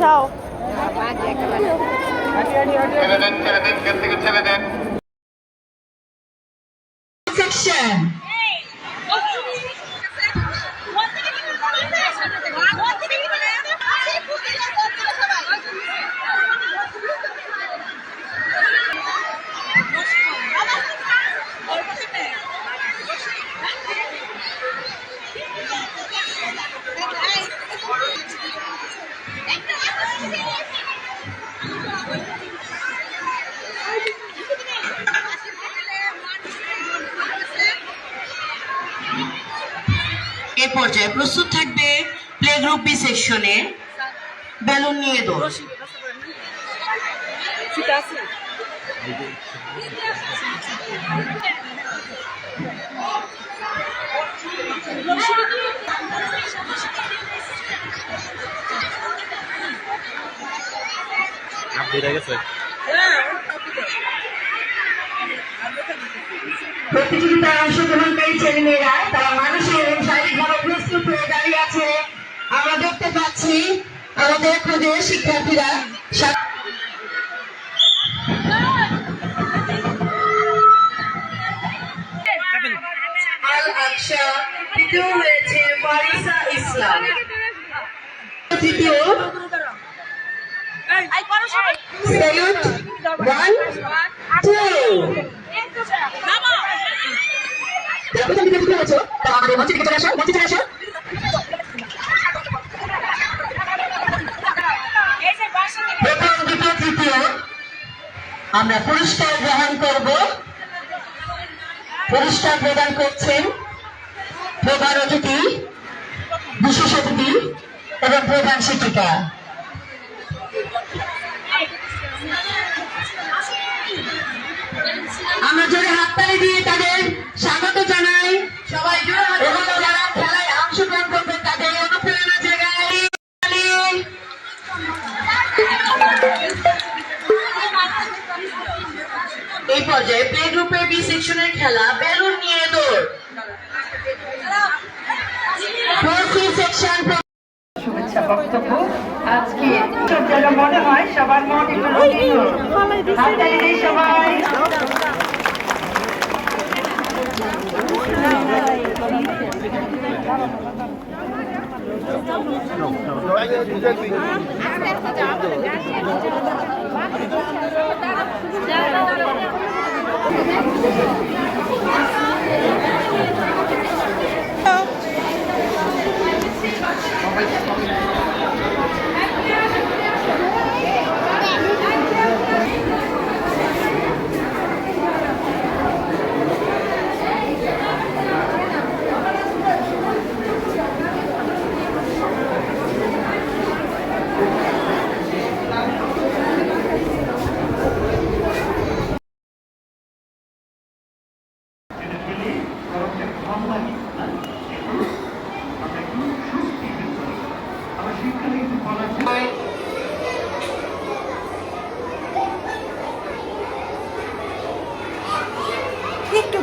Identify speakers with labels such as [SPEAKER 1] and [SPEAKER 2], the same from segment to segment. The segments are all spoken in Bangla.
[SPEAKER 1] যাও
[SPEAKER 2] ছেড়ে দেন ছেড়ে দেন গেট থেকে ছেড়ে দেন
[SPEAKER 3] এ পর্যায়ে প্রস্তুত থাকবে প্লে গ্রুপ বি সেকশনে। বেলুন নিয়ে দৌড়। প্রতিযোগিতায় অংশগ্রহণকারী ছেলেমেয়েরা। তারা মানসিক এবং শারীরিকভাবে প্রস্তুত হয়ে দাঁড়িয়ে আছে। আমরা দেখতে পাচ্ছি আমাদের খোঁজে শিক্ষার্থীরা। তৃতীয় হয়েছে ফারিসা ইসলাম। তৃতীয়। সেলুট ওয়ান টু মঞ্চে চলে আসো আমরা পুরস্কার গ্রহণ করব। পুরস্কার প্রদান করছেন প্রধান অতিথি বিশেষ অতিথি এবং প্রধান শিক্ষিকা। খেলা বেলুন নিয়ে দৌড়।
[SPEAKER 4] শুভেচ্ছা বক্তব্য। আজকে যেন মনে হয় সবার মন একটু। হাততালি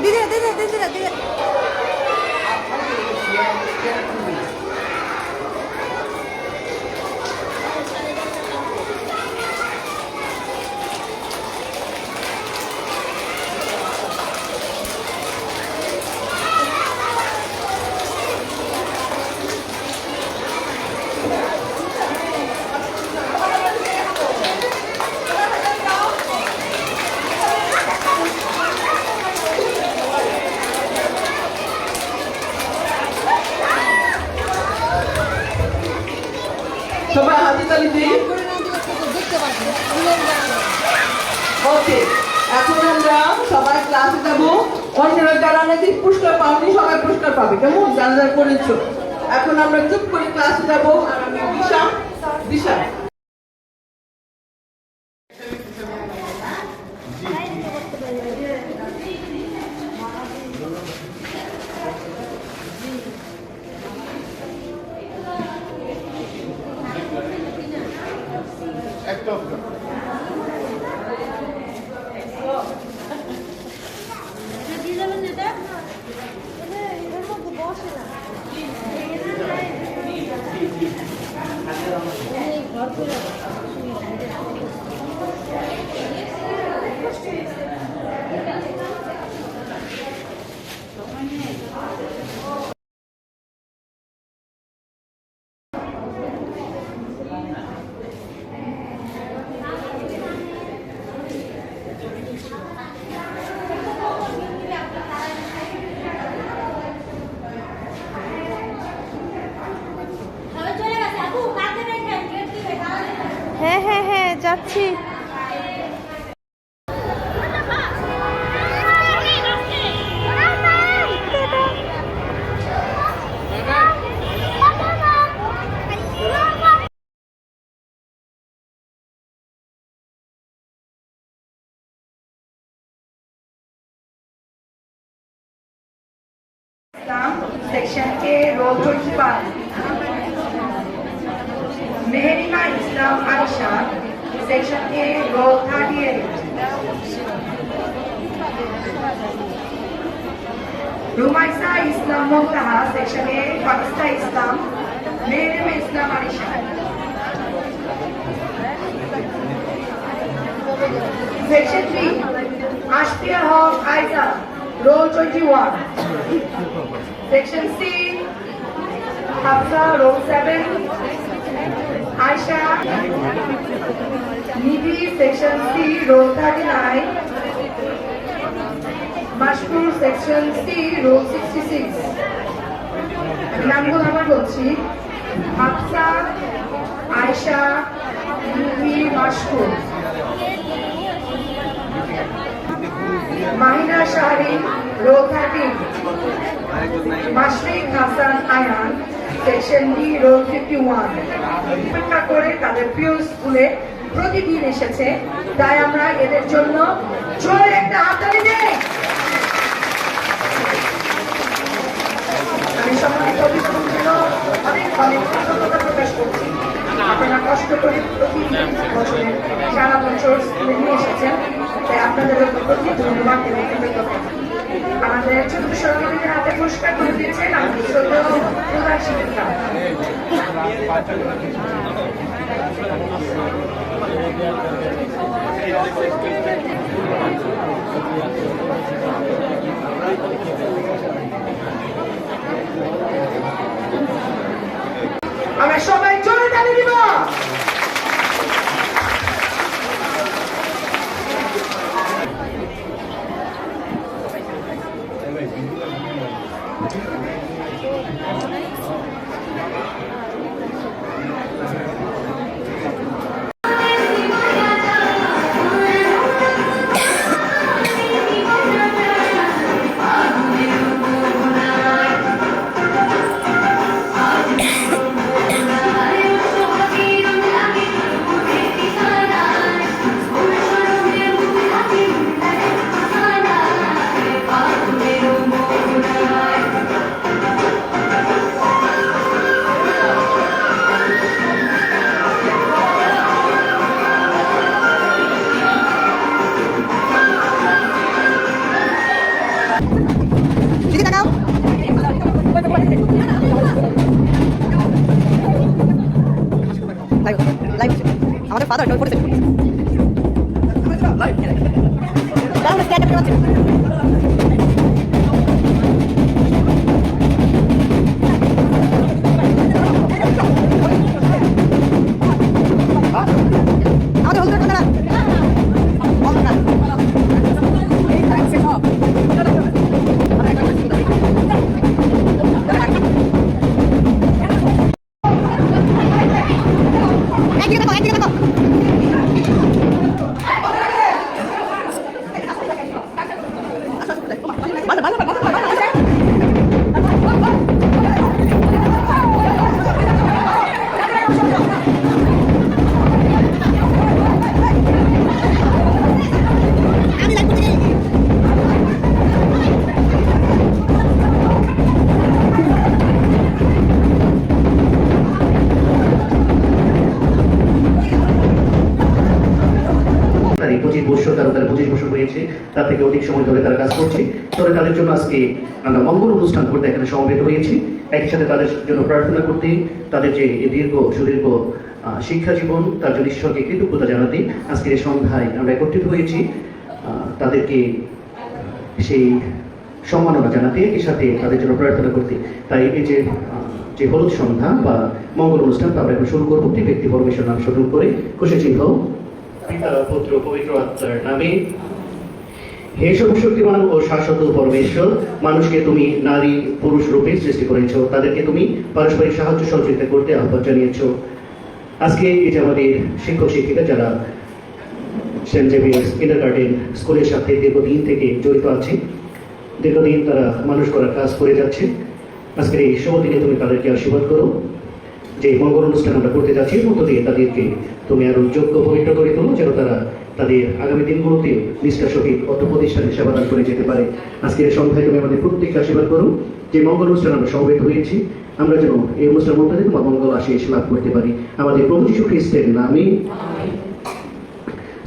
[SPEAKER 4] দিই সবাই
[SPEAKER 1] একটু দিদি দিদি দিদি দিদি
[SPEAKER 4] সবাই হাতে তালি দিই ওকে এখন আমরা সবাই ক্লাসে যাব অন্যরা যারা নাকি পুরস্কার পাওনি, সবাই পুরস্কার পাবে। কেমন? যারা যারা এখন আমরা চুপ করে ক্লাসে যাব আর আমি Disha Disha.
[SPEAKER 5] Thank you. Roll twenty five Meherima Islam Aysha section A roll thirty eight Rumaisa Islam Mohtaha section A Faristha Islam Meherima Islam Alisha section three Ashfia Haque Aiza roll twenty one. Section C, Hafsa, row seven. Aisha, Nidhi, section C, row thirty-nine. Mashkur, section C, row sixty-six. আমি নামগুলো আবার বলছি Hafsa Ayesha Nidhi Mashkur Mahina Shahri roll thirteen Mashrik Hasan Ayan, section D roll fifty one অপেক্ষা করে তাদের প্রিয় স্কুলে প্রতিদিন এসেছে। তাই আমরা এদের জন্য জোরে একটা হাততালি দেই। আমি সম্মানিত অভিভাবক অনেক অনেক কৃতজ্ঞতা প্রকাশ করছি। আপনারা কষ্ট করে প্রতিদিন বছরে সারা বছর স্কুলে নিয়ে এসেছেন। তাই আপনাদের প্রতি ধন্যবাদ এবং কৃতজ্ঞতা। আমাদের ছোট সরকারীদের হাতে পুরস্কার করে দিয়েছেন আমাদের শ্রদ্ধেয় প্রধান শিক্ষিকা। আমরা
[SPEAKER 6] আমাদের ফাদার কেউ করেছে
[SPEAKER 7] তার থেকে অধিক সময় ধরে তারা কাজ করছে। তবে তাদের জন্য আজকে আমরা মঙ্গল অনুষ্ঠান করতে এখানে সমবেত হয়েছি। একই সাথে তাদের জন্য প্রার্থনা করতে তাদের যে দীর্ঘ, সুদীর্ঘ শিক্ষা জীবন, তার জন্য ঈশ্বরকে কৃতজ্ঞতা জানাতে আজকের এই সন্ধ্যায় আমরা একত্রিত হয়েছি। তাদেরকে সেই সম্মাননা জানাতে, একই সাথে তাদের জন্য প্রার্থনা করতে। তাই এই যে যে হলুদ সন্ধ্যা বা মঙ্গল অনুষ্ঠান, তা আমরা এখন শুরু করব। ব্যক্তি পরমেশ্বর নাম শুরু করে, খুশি চিহ্ন। পিতা পুত্র পবিত্র আত্মার নামে হে সর্বশক্তিমান ও শাশ্বত পরমেশ্বর, মানুষকে তুমি নারী পুরুষ রূপে সৃষ্টি করেছ। তাদেরকে তুমি পারস্পরিক সাহায্য সহযোগিতা করতে আহ্বান জানিয়েছ। আজকে এই যে আমাদের শিক্ষক শিক্ষিকা যারা সেন্ট জেভিয়ার্স কিন্ডার গার্ডেন স্কুলের সাথে দীর্ঘদিন থেকে জড়িত আছে, দীর্ঘদিন তারা মানুষ করার কাজ করে যাচ্ছে, আজকের এই শুভ দিনে তুমি তাদেরকে আশীর্বাদ করো। যে মঙ্গল অনুষ্ঠান আমরা করতে যাচ্ছি মধ্য দিয়ে তাদেরকে তুমি আরও যোগ্য পবিত্র করে তোলো, যেন তারা তাদের আগামী দিনগুলোতে নিষ্ঠা সহিত অর্থ প্রতিষ্ঠানে সেবাদান করে যেতে পারে। আজকের এই সন্ধ্যায় তুমি আমাদের প্রত্যেককে আশীর্বাদ করো। যে মঙ্গল অনুষ্ঠান আমরা সমবেত হয়েছি, আমরা যেন এই অনুষ্ঠানের মধ্যে তোমার মঙ্গল আশীষ লাভ করতে পারি। আমাদের প্রভু যীশু খ্রিস্টের নামে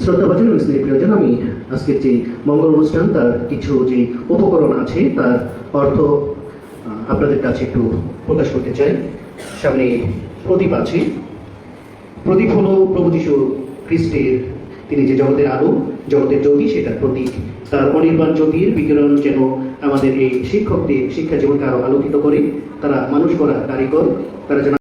[SPEAKER 7] শ্রদ্ধা ভাজন এবং স্নেহ প্রিয়জন, আমি আজকের যে মঙ্গল অনুষ্ঠান, তার কিছু যে উপকরণ আছে, তার অর্থ আপনাদের কাছে একটু প্রকাশ করতে চাই। সামনে প্রদীপ আছে। প্রদীপ হল প্রভু খ্রিস্টের। তিনি যে জগতের আলো, জগতের জ্যোতি, সেটার প্রতীক। তার অনির্বাণ জ্যোতির বিকিরণ যেন আমাদের এই শিক্ষকদের শিক্ষা জীবনকে আরও আলোকিত করে। তারা মানুষ করা কারিগর, তারা যেন